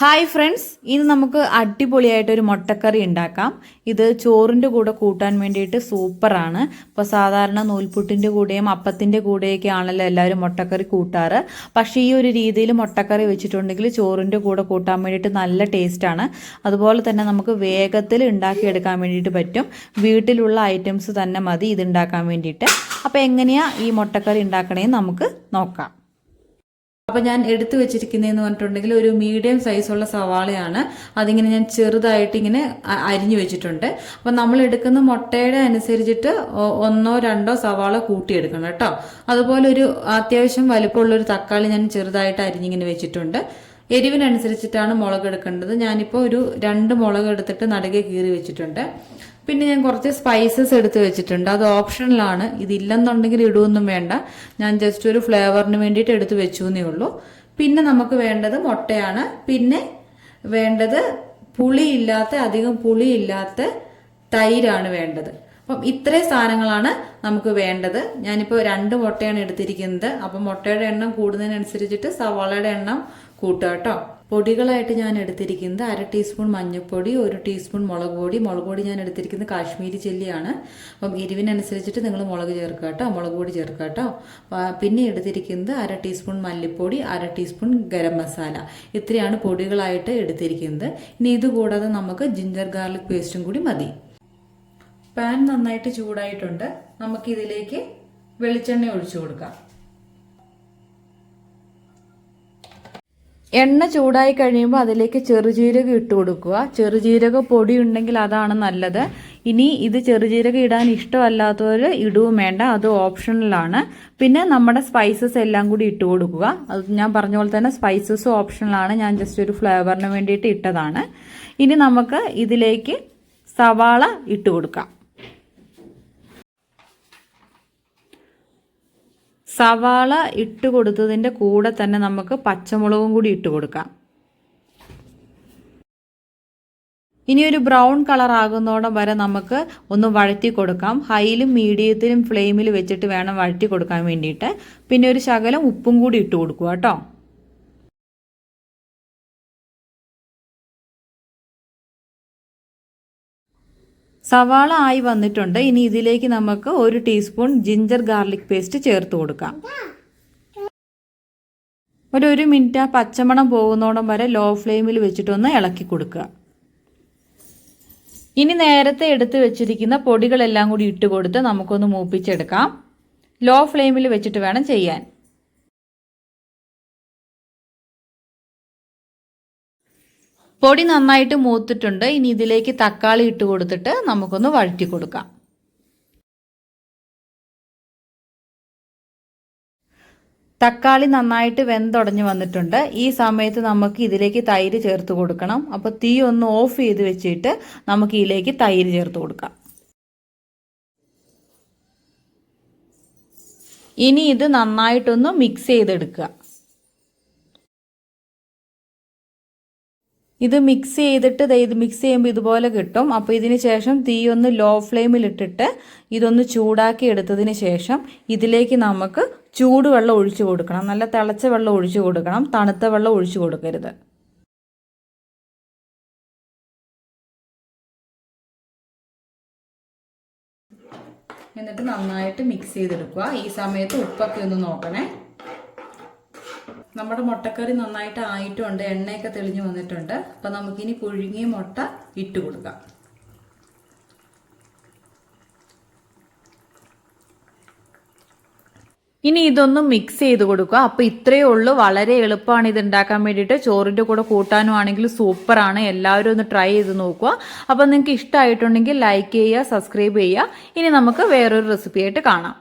Hi friends ഇന്ന് നമുക്ക് അടിപൊളിയായിട്ട് ഒരു മുട്ടക്കറി ഉണ്ടാക്കാം. ഇത് ചോറിന്റെ കൂടെ കൂട്ടാൻ വേണ്ടിയിട്ട് സൂപ്പറാണ് ഇപ്പോൾ സാധാരണ നൂൽപുട്ടിന്റെ കൂടെയും അപ്പത്തിന്റെ കൂടെയൊക്കെ ആണല്ലോ എല്ലാവരും മുട്ടക്കറി കൂട്ടാറ്. പക്ഷേ ഈ ഒരു രീതിയിൽ മുട്ടക്കറി വെച്ചിട്ടുണ്ടെങ്കിൽ ചോറിന്റെ കൂടെ കൂട്ടാൻ വേണ്ടിയിട്ട് നല്ല ടേസ്റ്റാണ് അതുപോലെ തന്നെ നമുക്ക് വേഗത്തിൽ ഉണ്ടാക്കിയെടുക്കാൻ വേണ്ടിയിട്ട് പറ്റും. വീട്ടിലുള്ള ഐറ്റംസ് തന്നെ മതി ഇത് ഉണ്ടാക്കാൻ വേണ്ടിയിട്ട്. അപ്പോൾ എങ്ങനെയാണ് ഈ മുട്ടക്കറി ഉണ്ടാക്കണേന്ന് നമുക്ക് നോക്കാം. അപ്പോൾ ഞാൻ എടുത്തു വെച്ചിരിക്കുന്നതെന്ന് പറഞ്ഞിട്ടുണ്ടെങ്കിൽ ഒരു മീഡിയം സൈസുള്ള സവാളയാണ്. അതിങ്ങനെ ഞാൻ ചെറുതായിട്ട് ഇങ്ങനെ അരിഞ്ഞു വെച്ചിട്ടുണ്ട്. അപ്പോൾ നമ്മൾ എടുക്കുന്ന മുട്ടയുടെ അനുസരിച്ചിട്ട് ഒന്നോ രണ്ടോ സവാള കൂട്ടിയെടുക്കണം കേട്ടോ. അതുപോലെ ഒരു അത്യാവശ്യം വലുപ്പമുള്ള ഒരു തക്കാളി ഞാൻ ചെറുതായിട്ട് അരിഞ്ഞിങ്ങനെ വെച്ചിട്ടുണ്ട്. എരിവിനനുസരിച്ചിട്ടാണ് മുളക് എടുക്കേണ്ടത്. ഞാനിപ്പോൾ ഒരു രണ്ട് മുളക് എടുത്തിട്ട് നടുകെ കീറി വെച്ചിട്ടുണ്ട്. പിന്നെ ഞാൻ കുറച്ച് സ്പൈസസ് എടുത്ത് വെച്ചിട്ടുണ്ട്. അത് ഓപ്ഷണലാണ് ഇതില്ലെന്നുണ്ടെങ്കിൽ ഇടുവൊന്നും വേണ്ട. ഞാൻ ജസ്റ്റ് ഒരു ഫ്ലേവറിന് വേണ്ടിയിട്ട് എടുത്ത് വെച്ചു എന്നേ ഉള്ളൂ. പിന്നെ നമുക്ക് വേണ്ടത് മുട്ടയാണ്. പിന്നെ വേണ്ടത് പുളിയില്ലാത്ത അധികം പുളിയില്ലാത്ത തൈരാണ് വേണ്ടത്. അപ്പം ഇത്രയും സാധനങ്ങളാണ് നമുക്ക് വേണ്ടത്. ഞാനിപ്പോൾ രണ്ട് മുട്ടയാണ് എടുത്തിരിക്കുന്നത്. അപ്പം മുട്ടയുടെ എണ്ണം കൂടുന്നതിനനുസരിച്ചിട്ട് സവാളയുടെ എണ്ണം കൂട്ടുക കേട്ടോ. പൊടികളായിട്ട് ഞാൻ എടുത്തിരിക്കുന്നത് അര ടീസ്പൂൺ മഞ്ഞൾപ്പൊടി ഒരു ടീസ്പൂൺ മുളക് പൊടി. മുളക് പൊടി ഞാൻ എടുത്തിരിക്കുന്നത് കാശ്മീരി ചില്ലിയാണ്. അപ്പം എരിവിനനുസരിച്ചിട്ട് നിങ്ങൾ മുളക് ചേർക്കുക കേട്ടോ. മുളക് പൊടി ചേർക്കുക കേട്ടോ. പിന്നെ എടുത്തിരിക്കുന്നത് അര ടീസ്പൂൺ മല്ലിപ്പൊടി അര ടീസ്പൂൺ ഗരം മസാല. ഇത്രയാണ് പൊടികളായിട്ട് എടുത്തിരിക്കുന്നത്. ഇനി ഇതുകൂടാതെ നമുക്ക് ജിഞ്ചർ ഗാർലിക് പേസ്റ്റും കൂടി മതി. പാൻ നന്നായിട്ട് ചൂടായിട്ടുണ്ട്. നമുക്കിതിലേക്ക് വെളിച്ചെണ്ണ ഒഴിച്ചു കൊടുക്കാം. എണ്ണ ചൂടായി കഴിയുമ്പോൾ അതിലേക്ക് ചെറുജീരകം ഇട്ട് കൊടുക്കുക. ചെറുജീരക പൊടി ഉണ്ടെങ്കിൽ അതാണ് നല്ലത്. ഇനി ഇത് ചെറുജീരകം ഇടാൻ ഇഷ്ടമല്ലാത്തവർ ഇടവും വേണ്ട. അത് ഓപ്ഷണലാണ് പിന്നെ നമ്മുടെ സ്പൈസസ് എല്ലാം കൂടി ഇട്ട് കൊടുക്കുക. അത് ഞാൻ പറഞ്ഞ പോലെ തന്നെ സ്പൈസസ് ഓപ്ഷണലാണ് ഞാൻ ജസ്റ്റ് ഒരു ഫ്ലേവറിന് വേണ്ടിയിട്ട് ഇട്ടതാണ്. ഇനി നമുക്ക് ഇതിലേക്ക് സവാള ഇട്ട് കൊടുക്കാം. സവാള ഇട്ട് കൊടുത്തതിന്റെ കൂടെ തന്നെ നമുക്ക് പച്ചമുളകും കൂടി ഇട്ട് കൊടുക്കാം. ഇനി ഒരു ബ്രൗൺ കളർ ആകുന്നോടം വരെ നമുക്ക് ഒന്ന് വഴറ്റി കൊടുക്കാം. ഹൈയിലും മീഡിയത്തിലും ഫ്ലെയിമിൽ വെച്ചിട്ട് വേണം വഴറ്റി കൊടുക്കാൻ വേണ്ടിയിട്ട്. പിന്നെ ഒരു ശകലം ഉപ്പും കൂടി ഇട്ട് കൊടുക്കുക കേട്ടോ. സവാള ആയി വന്നിട്ടുണ്ട്. ഇനി ഇതിലേക്ക് നമുക്ക് ഒരു ടീസ്പൂൺ ജിഞ്ചർ ഗാർലിക് പേസ്റ്റ് ചേർത്ത് കൊടുക്കാം. ഒരു ഒരു മിനിറ്റ് ആ പച്ചമണം പോകുന്നോടം വരെ ലോ ഫ്ലെയിമിൽ വെച്ചിട്ടൊന്ന് ഇളക്കി കൊടുക്കുക. ഇനി നേരത്തെ എടുത്ത് വെച്ചിരിക്കുന്ന പൊടികളെല്ലാം കൂടി ഇട്ട് കൊടുത്ത് നമുക്കൊന്ന് മൂപ്പിച്ചെടുക്കാം. ലോ ഫ്ലെയിമിൽ വെച്ചിട്ട് വേണം ചെയ്യാൻ. പൊടി നന്നായിട്ട് മൂത്തിട്ടുണ്ട്. ഇനി ഇതിലേക്ക് തക്കാളി ഇട്ട് കൊടുത്തിട്ട് നമുക്കൊന്ന് വഴറ്റി കൊടുക്കാം. തക്കാളി നന്നായിട്ട് വെന്തൊടഞ്ഞു വന്നിട്ടുണ്ട്. ഈ സമയത്ത് നമുക്ക് ഇതിലേക്ക് തൈര് ചേർത്ത് കൊടുക്കണം. അപ്പോൾ തീ ഒന്ന് ഓഫ് ചെയ്ത് വെച്ചിട്ട് നമുക്ക് ഇതിലേക്ക് തൈര് ചേർത്ത് കൊടുക്കാം. ഇനി ഇത് നന്നായിട്ടൊന്ന് മിക്സ് ചെയ്തെടുക്കുക. ഇത് മിക്സ് ചെയ്തിട്ട് ഇത് മിക്സ് ചെയ്യുമ്പോൾ ഇതുപോലെ കിട്ടും. അപ്പോൾ ഇതിന് ശേഷം തീ ഒന്ന് ലോ ഫ്ലെയിമിൽ ഇട്ടിട്ട് ഇതൊന്ന് ചൂടാക്കി എടുത്തതിന് ശേഷം ഇതിലേക്ക് നമുക്ക് ചൂടുവെള്ളം ഒഴിച്ചു കൊടുക്കണം. നല്ല തിളച്ച വെള്ളം ഒഴിച്ചു കൊടുക്കണം. തണുത്ത വെള്ളം ഒഴിച്ചു കൊടുക്കരുത്. എന്നിട്ട് നന്നായിട്ട് മിക്സ് ചെയ്തെടുക്കുക. ഈ സമയത്ത് ഉപ്പൊക്കെ ഒന്ന് നോക്കണേ. നമ്മുടെ മുട്ടക്കറി നന്നായിട്ട് ആയിട്ടുണ്ട് എണ്ണയൊക്കെ തെളിഞ്ഞു വന്നിട്ടുണ്ട്. അപ്പം നമുക്കിനി പുഴുങ്ങിയ മുട്ട ഇട്ട് കൊടുക്കാം. ഇനി ഇതൊന്ന് മിക്സ് ചെയ്ത് കൊടുക്കുക. അപ്പോൾ ഇത്രയേ ഉള്ളൂ. വളരെ എളുപ്പമാണ് ഇത് ഉണ്ടാക്കാൻ വേണ്ടിയിട്ട്. ചോറിന്റെ കൂടെ കൂട്ടാനും ആണെങ്കിൽ സൂപ്പറാണ്. എല്ലാവരും ഒന്ന് ട്രൈ ചെയ്ത് നോക്കുക. അപ്പോൾ നിങ്ങൾക്ക് ഇഷ്ടമായിട്ടുണ്ടെങ്കിൽ ലൈക്ക് ചെയ്യുക സബ്സ്ക്രൈബ് ചെയ്യുക. ഇനി നമുക്ക് വേറൊരു റെസിപ്പി ആയിട്ട് കാണാം.